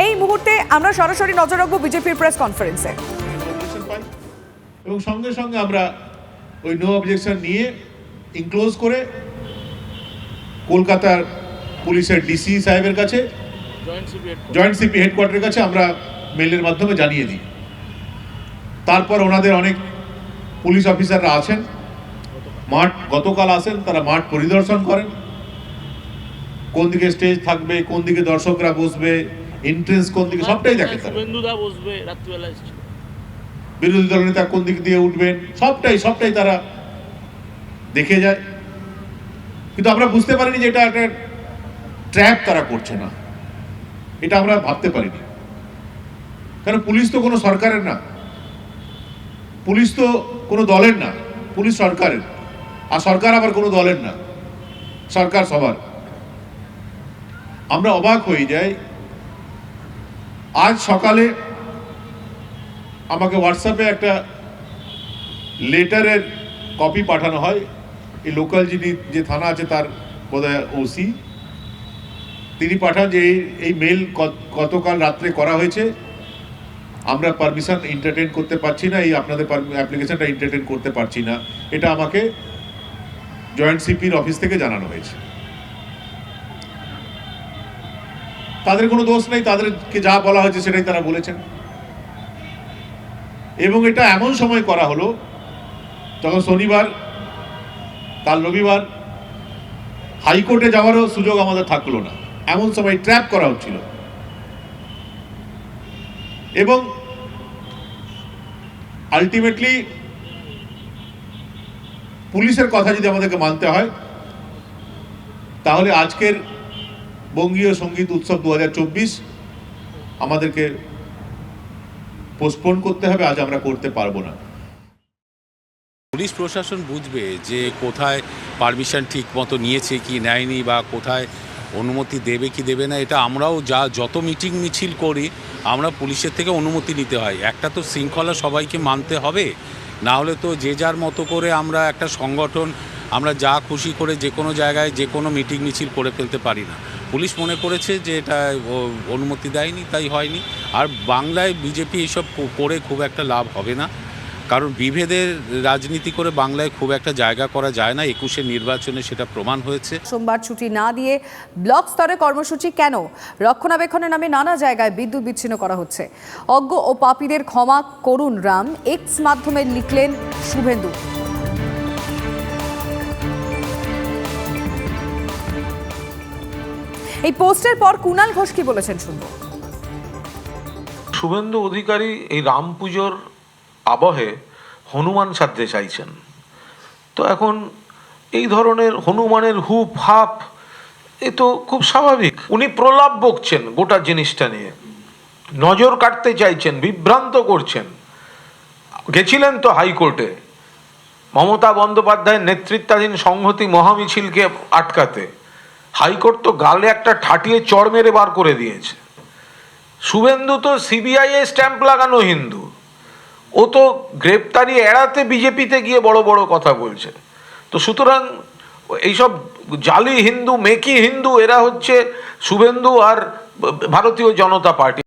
এই মুহূর্তে আমরা সরাসরি নজর রাখব বিজেপির প্রেস কনফারেন্সে এবং সঙ্গে সঙ্গে আমরা ওই নো অবজেকশন নিয়ে ইনক্লোজ করে কলকাতার পুলিশের ডিসি সাহেবের কাছে জয়েন্ট সিপি হেডকোয়ার্টারের কাছে। আমরা মেলের মাধ্যমে জানিয়ে দিই। তারপর ওনাদের অনেক পুলিশ অফিসাররা আছেন। মাঠ গতকাল আসেন তারা মাঠ পরিদর্শন করেন। কোন দিকে স্টেজ থাকবে কোন দিকে দর্শকরা বসবে এন্ট্রেন্স কোন দিকে? সবটাই তারা। শুভেন্দুদা বসবে রাত্রিবেলা বিরোধী দল নেতা কোন দিক দিয়ে উঠবেন সবটাই সবটাই তারা দেখে যায়। কিন্তু আমরা বুঝতে পারিনি যে এটা একটা ট্র্যাপ তারা করছে না। এটা আমরা ভাবতে পারিনি। কারণ পুলিশ তো কোনো সরকারের না। পুলিশ তো কোনো দলের না। পুলিশ সরকারের। আর সরকার আবার কোনো দলের না। সরকার সবার। আমরা অবাক হয়ে যাই আজ সকালে আমাকে হোয়াটসঅ্যাপে একটা লেটারের কপি পাঠানো হয়। এই লোকাল যিনি, যে থানা আছে তার বোধহয় ওসি তিনি পাঠান যে এই মেল গতকাল রাত্রে করা হয়েছে। আমরা পারমিশন এন্টারটেন করতে পারছি না, এই আপনাদের অ্যাপ্লিকেশনটা এন্টারটেন করতে পারছি না। এটা আমাকে জয়েন্ট সিপির অফিস থেকে জানানো হয়েছে। তাদের কোনো দোষ নেই, তাদেরকে যা বলা হয়েছে সেটাই তারা বলেছেন। এবং এটা এমন সময় করা হলো, যখন শনিবার, কাল রবিবার, হাইকোর্টে যাওয়ারও সুযোগ আমাদের থাকল না। এমন সময় ট্র্যাপ করা হচ্ছিল। এবং আলটিমেটলি পুলিশের কথা যদি আমাদেরকে মানতে হয়, তাহলে আজকের বঙ্গীয় সংগীত উৎসব দু হাজার চব্বিশ আমাদেরকে পোস্টপোন করতে হবে, আজ আমরা করতে পারব না। পুলিশ প্রশাসন বুঝবে যে কোথায় পারমিশন ঠিক মতো নিয়েছে কি নেয়নি বা কোথায় অনুমতি দেবে কি দেবে না, এটা আমরাও যা যত মিটিং মিছিল করি, আমরা পুলিশের থেকে অনুমতি নিতে হয়। একটা তো শৃঙ্খলা সবাইকে মানতে হবে, না হলে তো যে যার মতো করে আমরা একটা সংগঠন, আমরা যা খুশি করে যে কোনো জায়গায় যে কোনো মিটিং মিছিল করে ফেলতে পারি না। পুলিশ মনে করেছে যে এটা অনুমতি দেয়নি, তাই হয়নি। আর বাংলায় বিজেপি এসব করে খুব একটা লাভ হবে না। কারণ বিভেদের রাজনীতি করে বাংলায় খুব একটা জায়গা করা যায় না একুশের নির্বাচনে সেটা প্রমাণ হয়েছে। সোমবার ছুটি না দিয়ে ব্লক স্তরে কর্মসূচি কেন? রক্ষণাবেক্ষণের নামে নানা জায়গায় বিদ্যুৎ বিচ্ছিন্ন করা হচ্ছে। অজ্ঞ ও পাপীদের ক্ষমা করুন রাম এক্স মাধ্যমে লিখলেন শুভেন্দু। এই পোস্টের পর কুণাল ঘোষ কি বলেছেন শুনব। শুভেন্দু অধিকারী এই রাম পুজোর আবহে হনুমান সাজতে চাইছেন। তো এখন এই ধরনের হনুমানের হুপ, হাপ, এ তো খুব স্বাভাবিক। উনি প্রলাপ বকছেন গোটা জিনিসটা নিয়ে। নজর কাটতে চাইছেন, বিভ্রান্ত করছেন। গেছিলেন তো হাইকোর্টে। মমতা বন্দ্যোপাধ্যায়ের নেতৃত্বাধীন সংহতি মহামিছিলকে আটকাতে। হাইকোর্ট তো গালে একটা ঠাটিয়ে চড় মেরে বার করে দিয়েছে। শুভেন্দু তো সিবিআই এ স্ট্যাম্প লাগানো হিন্দু। ও তো গ্রেপ্তারি এড়াতে বিজেপিতে গিয়ে বড় বড় কথা বলছে। তো সুতরাং এইসব জালি হিন্দু, মেকি হিন্দু, এরা হচ্ছে শুভেন্দু আর ভারতীয় জনতা পার্টি।